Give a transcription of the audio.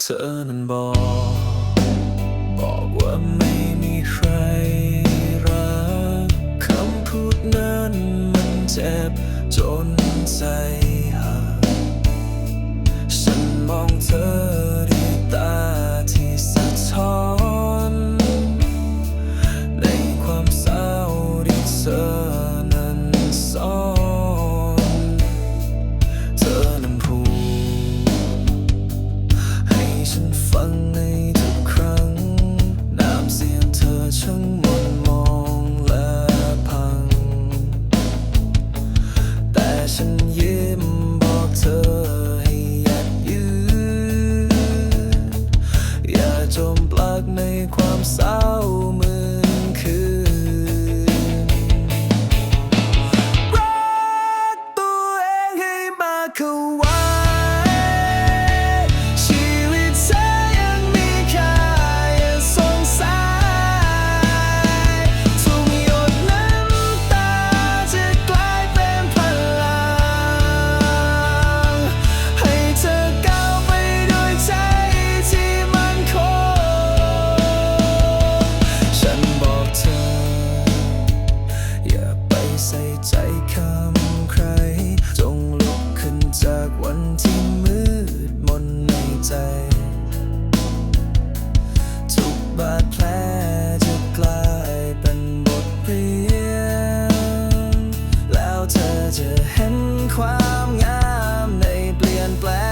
เธอนั้นบอก บอกว่าไม่มีใครรัก คำพูดนั้นมันเจ็บจนใจหักฉันมองเธอ ในความเศร้า บาดแผลจะกลายเป็นบทเรียน แล้วเธอจะเห็นความงามในเปลี่ยนแปลง